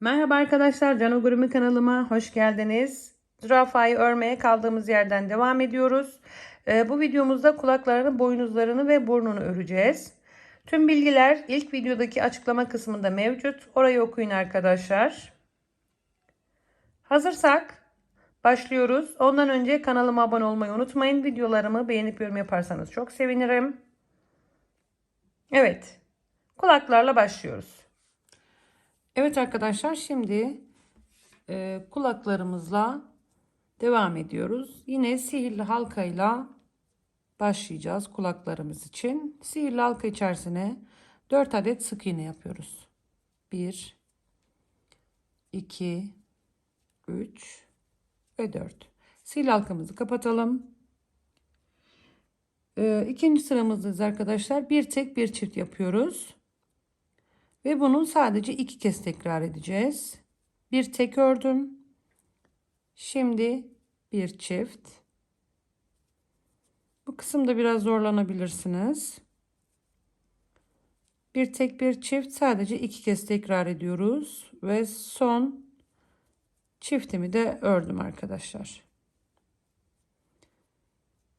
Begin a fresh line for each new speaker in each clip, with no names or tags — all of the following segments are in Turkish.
Merhaba arkadaşlar, Cano Gurumi kanalıma hoş geldiniz. Zürafayı örmeye kaldığımız yerden devam ediyoruz. Ee, bu videomuzda kulaklarını, boynuzlarını ve burnunu öreceğiz. Tüm bilgiler ilk videodaki açıklama kısmında mevcut. Orayı okuyun arkadaşlar. Hazırsak başlıyoruz. Ondan önce kanalıma abone olmayı unutmayın. Videolarımı beğenip yorum yaparsanız çok sevinirim. Evet, kulaklarla başlıyoruz. Evet arkadaşlar şimdi e, kulaklarımızla devam ediyoruz. Yine sihirli halkayla başlayacağız kulaklarımız için. Sihirli halka içerisine 4 adet sık iğne yapıyoruz. 1 2 3 ve 4. Sihirli halkamızı kapatalım. E, ikinci sıramızdayız arkadaşlar. Bir tek bir çift yapıyoruz. Ve bunu sadece iki kez tekrar edeceğiz. Bir tek ördüm. Şimdi bir çift. Bu kısımda biraz zorlanabilirsiniz. Bir tek bir çift sadece iki kez tekrar ediyoruz. Ve son çiftimi de ördüm arkadaşlar.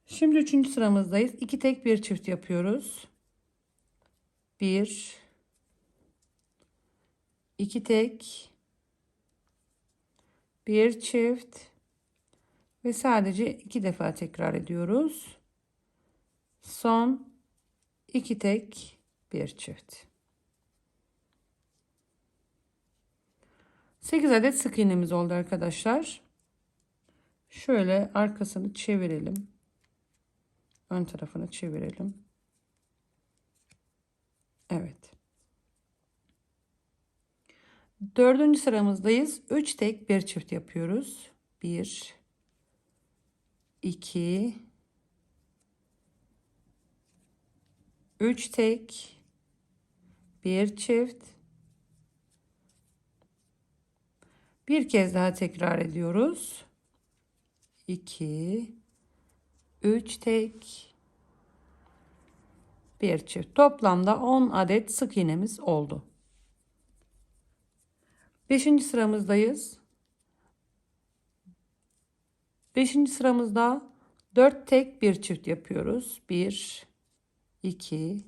Şimdi üçüncü sıramızdayız. İki tek bir çift yapıyoruz. Bir, 2 tek bir çift ve sadece iki defa tekrar ediyoruz. Son iki tek bir çift. 8 adet sık iğnemiz oldu arkadaşlar. Şöyle arkasını çevirelim. Ön tarafını çevirelim. Evet. Dördüncü sıramızdayız. 3 tek bir çift yapıyoruz. 1 2 3 tek bir çift bir kez daha tekrar ediyoruz. 2 3 tek bir çift. Toplamda 10 adet sık iğnemiz oldu. Beşinci sıramızdayız. Beşinci sıramızda dört tek bir çift yapıyoruz. Bir, iki,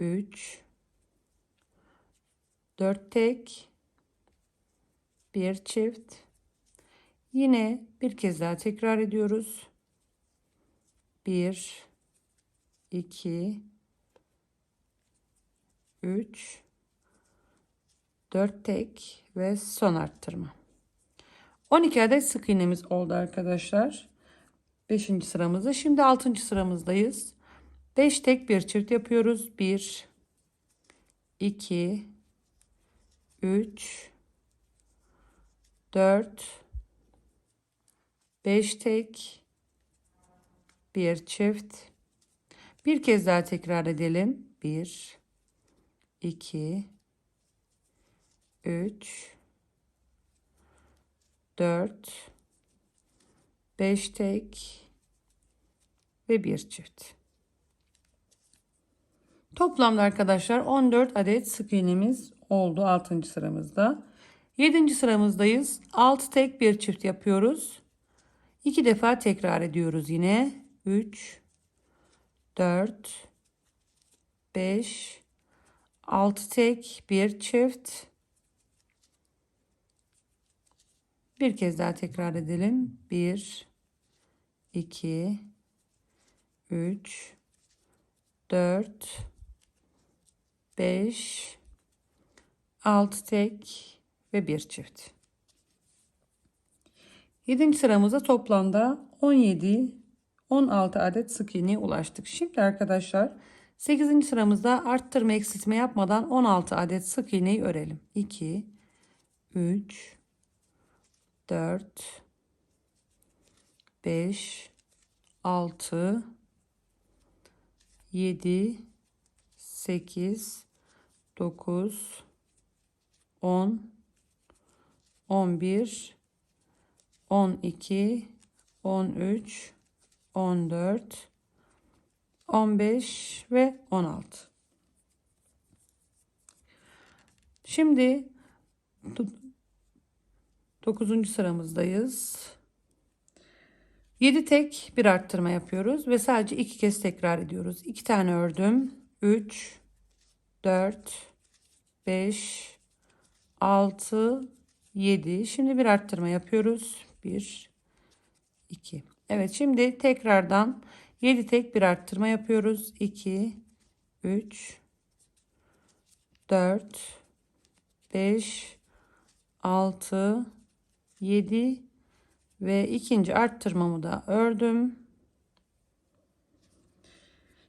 üç, dört tek, bir çift. Yine bir kez daha tekrar ediyoruz. Bir, iki, üç, 4 tek ve son arttırma. 12 adet sık iğnemiz oldu arkadaşlar. 5. sıramızda. Şimdi 6. sıramızdayız. 5 tek bir çift yapıyoruz. 1 2 3 4 5 tek bir çift. Bir kez daha tekrar edelim. 1 2 3 4 5 tek ve bir çift. Toplamda arkadaşlar 14 adet sık iğnemiz oldu 6. sıramızda. 7. sıramızdayız. 6 tek bir çift yapıyoruz. 2 defa tekrar ediyoruz yine. 3 4 5 6 tek bir çift Bir kez daha tekrar edelim. 1 2 3 4 5 6 tek ve bir çift. 7. sıramızda toplamda 17 16 adet sık iğneye ulaştık. Şimdi arkadaşlar 8. sıramızda arttırma eksiltme yapmadan 16 adet sık iğneyi örelim. 2 3 4 5 6 7 8 9 10 11 12 13 14 15 ve 16 Şimdi 9. sıramızdayız. 7 tek bir arttırma yapıyoruz ve sadece iki kez tekrar ediyoruz. 2 tane ördüm. 3 4 5 6 7 şimdi bir arttırma yapıyoruz 1 2 Evet şimdi tekrardan 7 tek bir arttırma yapıyoruz 2 3 4 5 6 7 ve ikinci arttırmamı da ördüm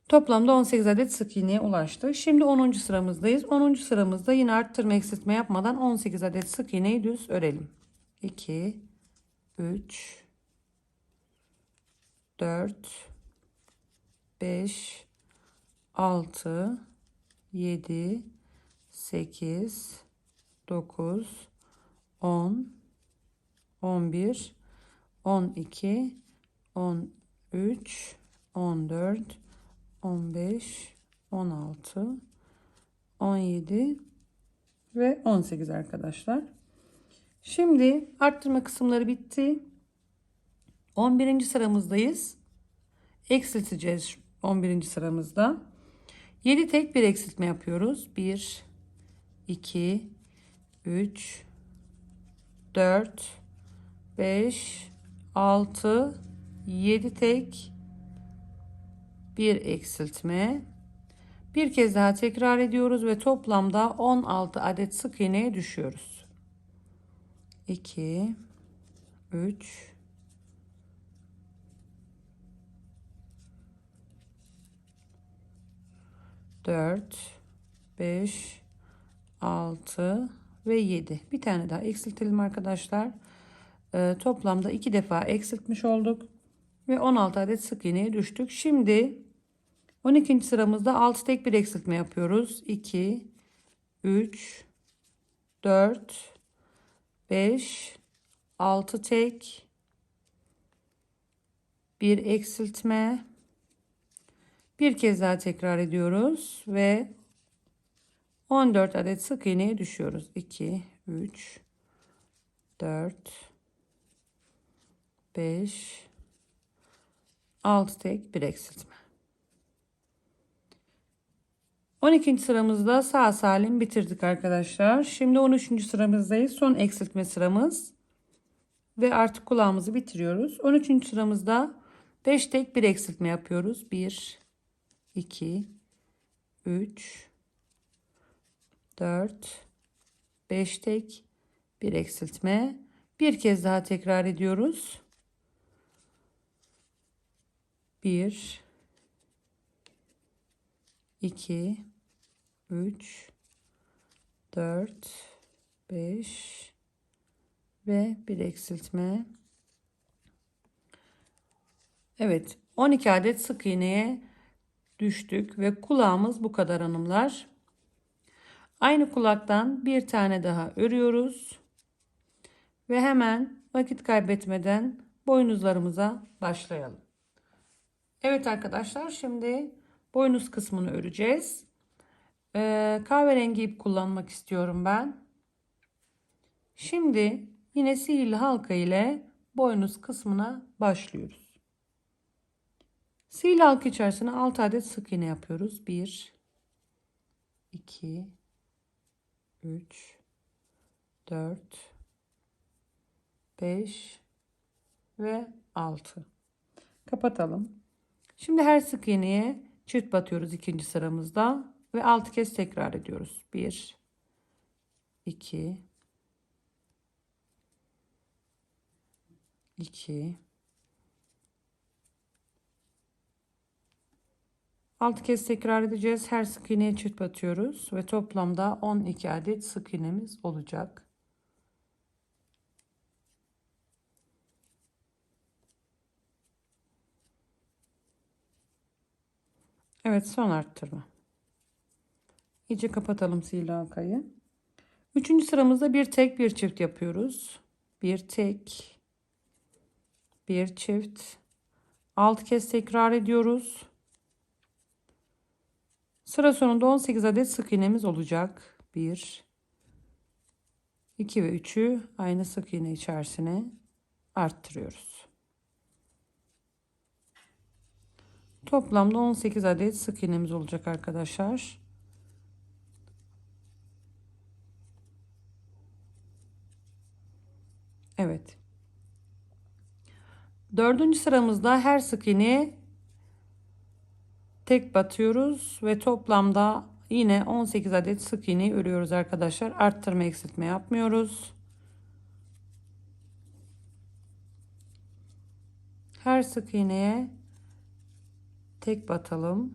Toplamda 18 adet sık iğneye ulaştık. Şimdi 10. sıramızdayız. 10. sıramızda yine arttırma eksiltme yapmadan 18 adet sık iğneyi düz örelim. 2 3 4 5 6 7 8 9 10 11 12 13 14 15, 16, 17 ve 18 arkadaşlar. Şimdi arttırma kısımları bitti. 11. sıramızdayız. Eksilteceğiz 11. sıramızda. 7 tek bir eksiltme yapıyoruz. 1 2 3 4 5 6 7 tek bir eksiltme. Bir kez daha tekrar ediyoruz ve toplamda 16 adet sık iğneye düşüyoruz. 2 3 4 5 6 ve 7. Bir tane daha eksiltelim arkadaşlar. Ee, toplamda iki defa eksiltmiş olduk ve 16 adet sık iğneye düştük. Şimdi 12. sıramızda 6 tek bir eksiltme yapıyoruz. 2 3 4 5 6 tek bir eksiltme bir kez daha tekrar ediyoruz ve 14 adet sık iğneye düşüyoruz. 2 3 4 5 6 tek bir eksiltme. 12. sıramızda sağ salim bitirdik arkadaşlar. Şimdi 13. sıramızdayız. Son eksiltme sıramız. Ve artık kulağımızı bitiriyoruz. 13. sıramızda 5 tek bir eksiltme yapıyoruz. 1 2 3 4 5 tek bir eksiltme. Bir kez daha tekrar ediyoruz. 1 2 3 4 5 ve bir eksiltme. Evet 12 adet sık iğneye düştük ve kulağımız bu kadar hanımlar. Aynı kulaktan bir tane daha örüyoruz. Ve hemen vakit kaybetmeden boynuzlarımıza başlayalım. Evet arkadaşlar şimdi boynuz kısmını öreceğiz. Ee, kahverengi ip kullanmak istiyorum ben. Şimdi yine sihirli halka ile boynuz kısmına başlıyoruz. Sihirli halka içerisine 6 adet sık iğne yapıyoruz. 1 2 3 4 5 ve 6 kapatalım şimdi her sık iğneye çift batıyoruz ikinci sıramızda ve 6 kez tekrar ediyoruz 1 2 2 6 kez tekrar edeceğiz. Her sık iğneye çift batıyoruz ve toplamda 12 adet sık iğnemiz olacak. Evet son arttırma. İyice kapatalım sihirli halkayı. Üçüncü sıramızda bir tek bir çift yapıyoruz. Bir tek bir çift. Altı kez tekrar ediyoruz. Sıra sonunda 18 adet sık iğnemiz olacak. 1 2 ve 3'ü aynı sık iğne içerisine arttırıyoruz. Toplamda 18 adet sık iğnemiz olacak arkadaşlar. Evet. Dördüncü sıramızda her sık iğneye tek batıyoruz ve toplamda yine 18 adet sık iğne örüyoruz arkadaşlar. Arttırma eksiltme yapmıyoruz. Her sık iğneye tek batalım.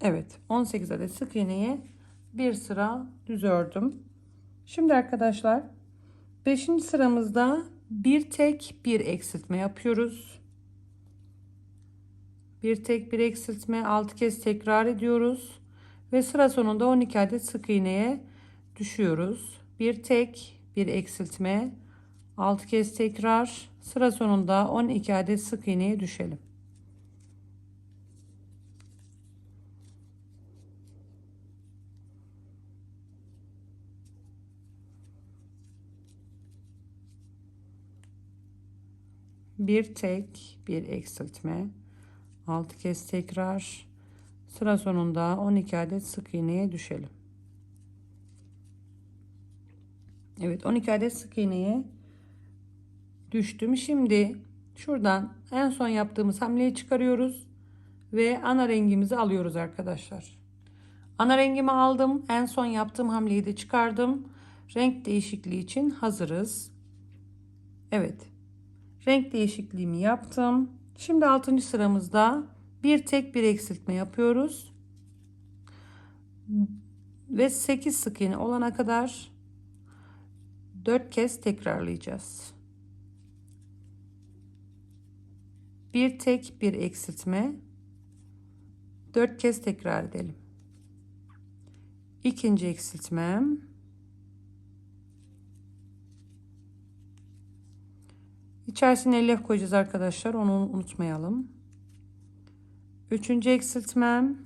Evet 18 adet sık iğneye bir sıra düz ördüm. Şimdi arkadaşlar 5. sıramızda bir tek bir eksiltme yapıyoruz. Bir tek bir eksiltme 6 kez tekrar ediyoruz. Ve sıra sonunda 12 adet sık iğneye düşüyoruz. Bir tek bir eksiltme 6 kez tekrar sıra sonunda 12 adet sık iğneye düşelim. bir tek bir eksiltme 6 kez tekrar. Sıra sonunda 12 adet sık iğneye düşelim. Evet 12 adet sık iğneye düştüm. Şimdi şuradan en son yaptığımız hamleyi çıkarıyoruz ve ana rengimizi alıyoruz arkadaşlar. Ana rengimi aldım en son yaptığım hamleyi de çıkardım. Renk değişikliği için hazırız. Evet renk değişikliğimi yaptım. Şimdi 6. sıramızda bir tek bir eksiltme yapıyoruz. Ve 8 sık iğne olana kadar 4 kez tekrarlayacağız. Bir tek bir eksiltme 4 kez tekrar edelim. İkinci eksiltmem İçerisine elyaf koyacağız arkadaşlar. Onu unutmayalım. Üçüncü eksiltmem.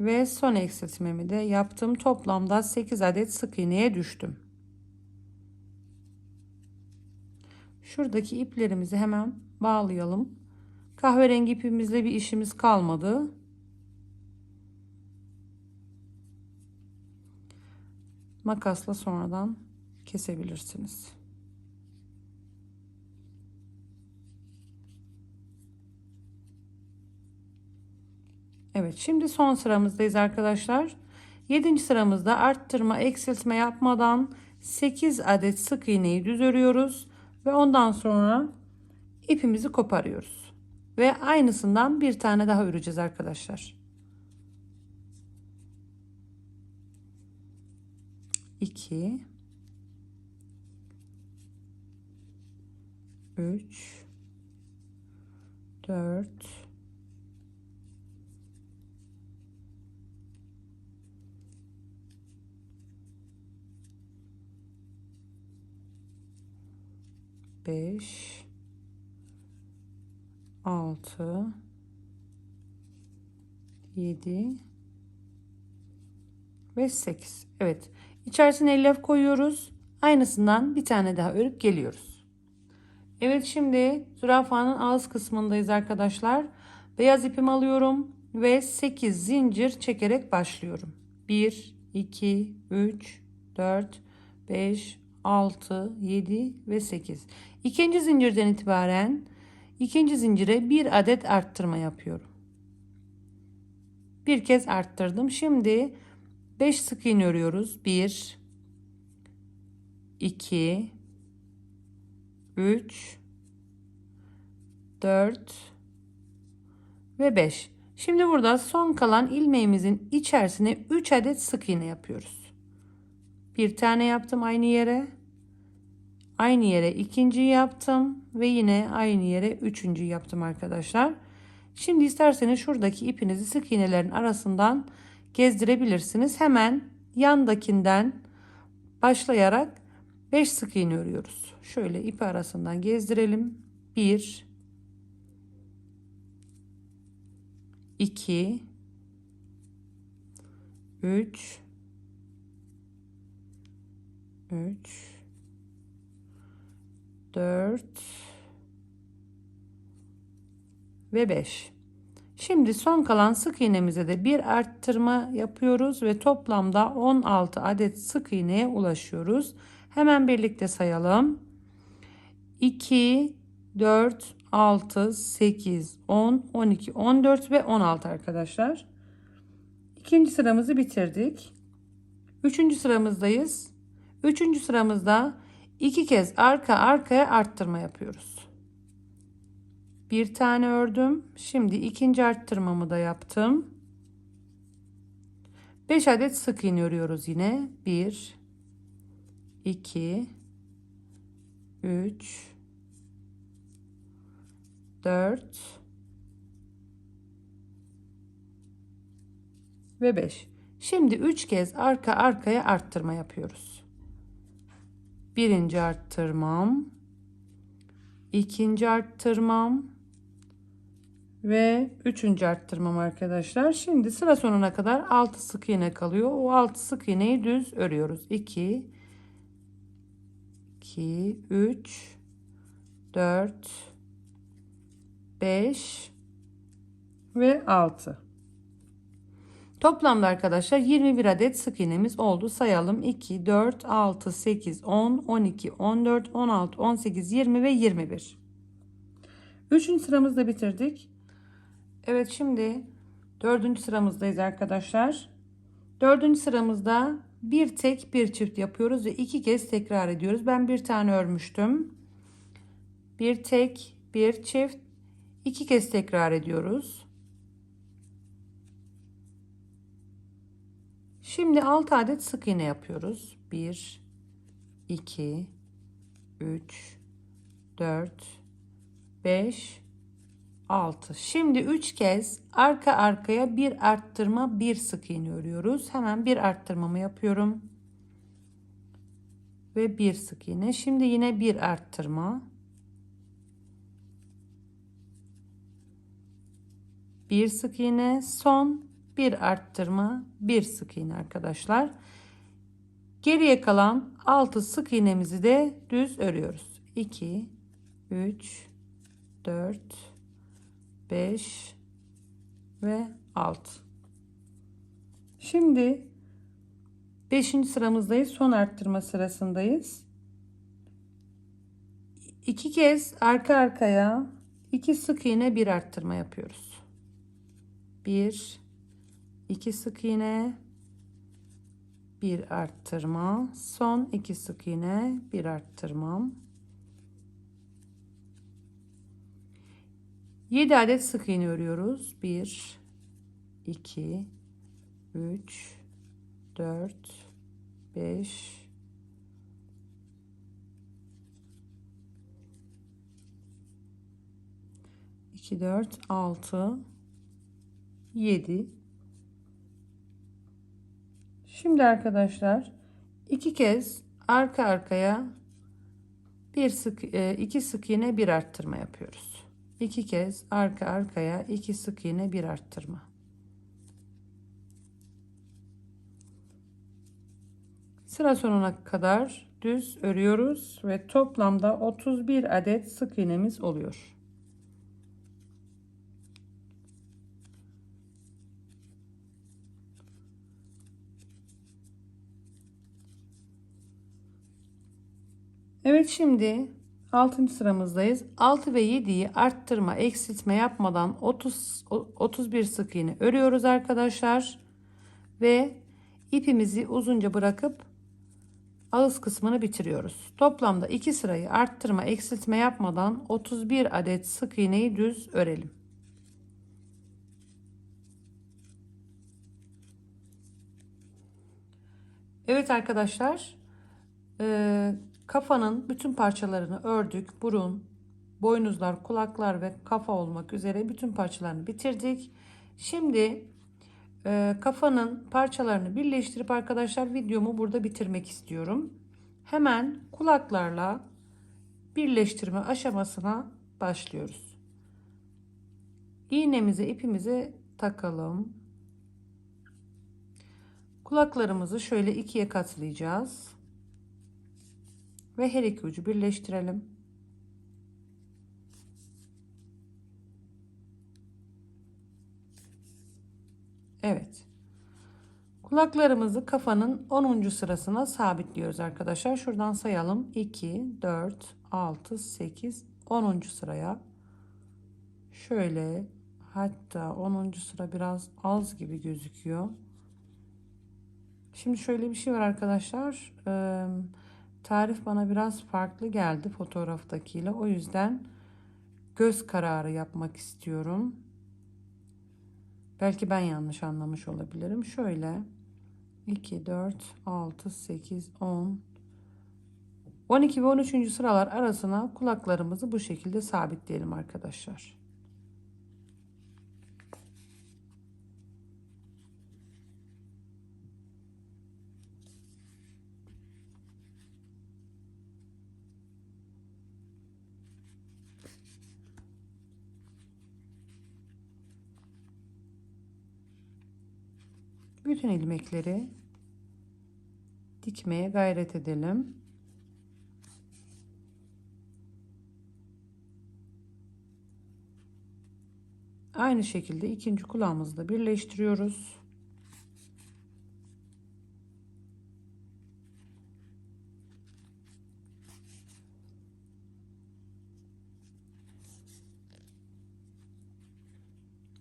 Ve son eksiltmemi de yaptım. Toplamda 8 adet sık iğneye düştüm. Şuradaki iplerimizi hemen bağlayalım. Kahverengi ipimizle bir işimiz kalmadı. Makasla sonradan kesebilirsiniz. Evet şimdi son sıramızdayız arkadaşlar. 7. sıramızda arttırma eksiltme yapmadan 8 adet sık iğneyi düz örüyoruz ve ondan sonra ipimizi koparıyoruz. Ve aynısından bir tane daha öreceğiz arkadaşlar. 2 3 4 5 6 7 ve 8 evet İçerisine elyaf koyuyoruz. Aynısından bir tane daha örüp geliyoruz. Evet şimdi zürafanın ağız kısmındayız arkadaşlar. Beyaz ipimi alıyorum ve 8 zincir çekerek başlıyorum. 1, 2, 3, 4, 5, 6, 7 ve 8. İkinci zincirden itibaren ikinci zincire bir adet arttırma yapıyorum. Bir kez arttırdım. Şimdi 5 sık iğne örüyoruz. 1 2 3 4 ve 5. Şimdi burada son kalan ilmeğimizin içerisine 3 adet sık iğne yapıyoruz. Bir tane yaptım aynı yere. Aynı yere ikinci yaptım ve yine aynı yere üçüncü yaptım arkadaşlar. Şimdi isterseniz şuradaki ipinizi sık iğnelerin arasından gezdirebilirsiniz. Hemen yandakinden başlayarak 5 sık iğne örüyoruz. Şöyle ipi arasından gezdirelim. 1 2 3 3 4 ve 5. Şimdi son kalan sık iğnemize de bir arttırma yapıyoruz ve toplamda 16 adet sık iğneye ulaşıyoruz. Hemen birlikte sayalım. 2 4 6 8 10 12 14 ve 16 arkadaşlar. İkinci sıramızı bitirdik. Üçüncü sıramızdayız. Üçüncü sıramızda iki kez arka arkaya arttırma yapıyoruz. Bir tane ördüm. Şimdi ikinci arttırmamı da yaptım. 5 adet sık iğne örüyoruz yine. 1 2 3 4 ve 5. Şimdi 3 kez arka arkaya arttırma yapıyoruz. Birinci arttırmam, ikinci arttırmam ve üçüncü arttırmam arkadaşlar. Şimdi sıra sonuna kadar 6 sık iğne kalıyor. O 6 sık iğneyi düz örüyoruz. 2 2 3 4 5 ve 6. Toplamda arkadaşlar 21 adet sık iğnemiz oldu. Sayalım 2, 4, 6, 8, 10, 12, 14, 16, 18, 20 ve 21. Üçüncü sıramızı da bitirdik. Evet şimdi dördüncü sıramızdayız arkadaşlar. Dördüncü sıramızda bir tek bir çift yapıyoruz ve iki kez tekrar ediyoruz. Ben bir tane örmüştüm. Bir tek bir çift iki kez tekrar ediyoruz. Şimdi 6 adet sık iğne yapıyoruz. 1 2 3 4 5 6. Şimdi 3 kez arka arkaya bir arttırma, bir sık iğne örüyoruz. Hemen bir arttırmamı yapıyorum. Ve bir sık iğne. Şimdi yine bir arttırma. Bir sık iğne, son bir arttırma, bir sık iğne arkadaşlar. Geriye kalan 6 sık iğnemizi de düz örüyoruz. 2 3 4 5 ve 6. Şimdi 5. sıramızdayız. Son arttırma sırasındayız. İki kez arka arkaya iki sık iğne bir arttırma yapıyoruz. 1 2 sık iğne bir arttırma son iki sık iğne bir arttırmam 7 adet sık iğne örüyoruz. 1 2 3 4 5 2 4 6 7 Şimdi arkadaşlar iki kez arka arkaya bir sık e, iki sık iğne bir arttırma yapıyoruz. İki kez arka arkaya iki sık iğne bir arttırma. Sıra sonuna kadar düz örüyoruz ve toplamda 31 adet sık iğnemiz oluyor. Evet şimdi 6. sıramızdayız. 6 ve 7'yi arttırma, eksiltme yapmadan 30 31 sık iğne örüyoruz arkadaşlar. Ve ipimizi uzunca bırakıp ağız kısmını bitiriyoruz. Toplamda 2 sırayı arttırma, eksiltme yapmadan 31 adet sık iğneyi düz örelim. Evet arkadaşlar. Kafanın bütün parçalarını ördük. Burun, boynuzlar, kulaklar ve kafa olmak üzere bütün parçalarını bitirdik. Şimdi e, kafanın parçalarını birleştirip arkadaşlar videomu burada bitirmek istiyorum. Hemen kulaklarla birleştirme aşamasına başlıyoruz. İğnemizi ipimizi takalım. Kulaklarımızı şöyle ikiye katlayacağız. Ve her iki ucu birleştirelim. Evet. Kulaklarımızı kafanın 10. sırasına sabitliyoruz arkadaşlar. Şuradan sayalım. 2, 4, 6, 8, 10. sıraya. Şöyle hatta 10. sıra biraz az gibi gözüküyor. Şimdi şöyle bir şey var arkadaşlar. Ee, tarif bana biraz farklı geldi fotoğraftakiyle. O yüzden göz kararı yapmak istiyorum. Belki ben yanlış anlamış olabilirim. Şöyle 2, 4, 6, 8, 10, 12 ve 13. sıralar arasına kulaklarımızı bu şekilde sabitleyelim arkadaşlar. Bütün ilmekleri dikmeye gayret edelim. Aynı şekilde ikinci kulağımızı da birleştiriyoruz.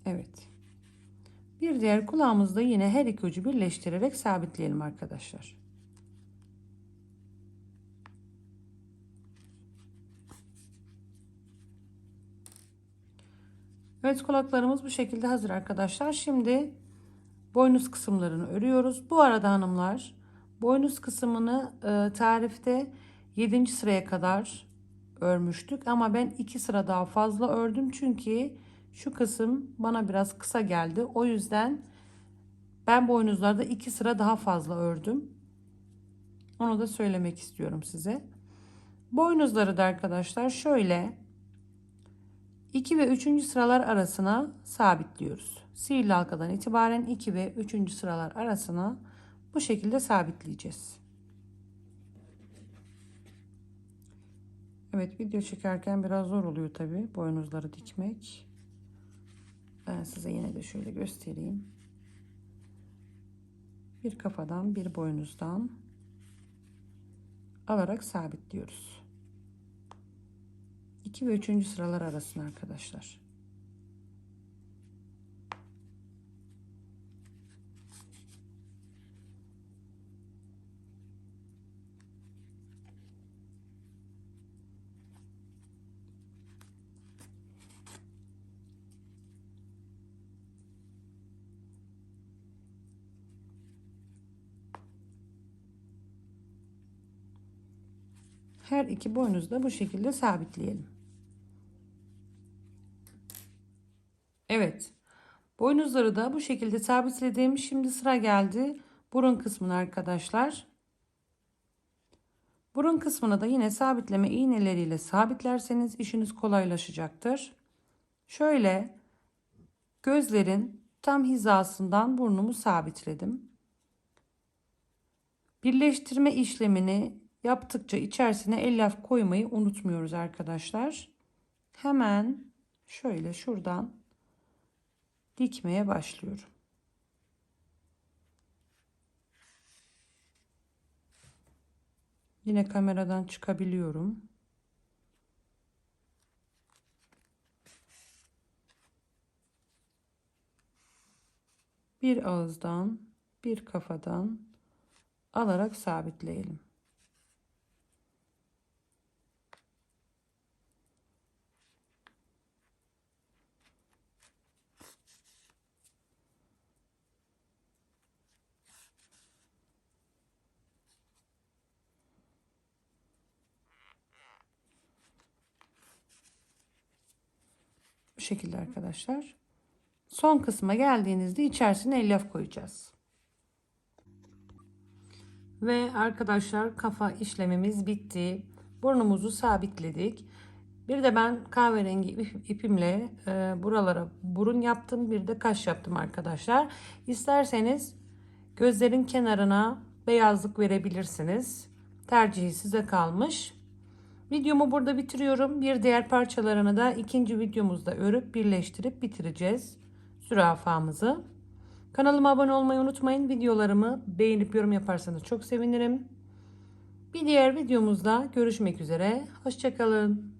Evet. Diğer kulağımızda yine her iki ucu birleştirerek sabitleyelim arkadaşlar. Evet kulaklarımız bu şekilde hazır arkadaşlar. Şimdi boynuz kısımlarını örüyoruz. Bu arada hanımlar boynuz kısmını e, tarifte 7. sıraya kadar örmüştük. Ama ben 2 sıra daha fazla ördüm. Çünkü şu kısım bana biraz kısa geldi. O yüzden ben boynuzlarda 2 sıra daha fazla ördüm. Onu da söylemek istiyorum size. Boynuzları da arkadaşlar şöyle 2 ve 3. sıralar arasına sabitliyoruz. Sihirli halkadan itibaren 2 ve 3. sıralar arasına bu şekilde sabitleyeceğiz. Evet video çekerken biraz zor oluyor tabi boynuzları dikmek. Ben size yine de şöyle göstereyim. Bir kafadan bir boynuzdan alarak sabitliyoruz. 2 ve 3. sıralar arasında arkadaşlar. Her iki boynuzu da bu şekilde sabitleyelim. Evet. Boynuzları da bu şekilde sabitledim. Şimdi sıra geldi burun kısmına arkadaşlar. Burun kısmına da yine sabitleme iğneleriyle sabitlerseniz işiniz kolaylaşacaktır. Şöyle gözlerin tam hizasından burnumu sabitledim. Birleştirme işlemini yaptıkça içerisine elyaf koymayı unutmuyoruz arkadaşlar. Hemen şöyle şuradan dikmeye başlıyorum. Yine kameradan çıkabiliyorum. Bir ağızdan, bir kafadan alarak sabitleyelim. Şekilde arkadaşlar. Son kısma geldiğinizde içerisine elyaf koyacağız. Ve arkadaşlar kafa işlemimiz bitti. Burnumuzu sabitledik. Bir de ben kahverengi ip- ipimle e, buralara burun yaptım. Bir de kaş yaptım arkadaşlar. İsterseniz gözlerin kenarına beyazlık verebilirsiniz. Tercihi size kalmış. Videomu burada bitiriyorum. Bir diğer parçalarını da ikinci videomuzda örüp birleştirip bitireceğiz. Zürafamızı. Kanalıma abone olmayı unutmayın. Videolarımı beğenip yorum yaparsanız çok sevinirim. Bir diğer videomuzda görüşmek üzere. Hoşçakalın.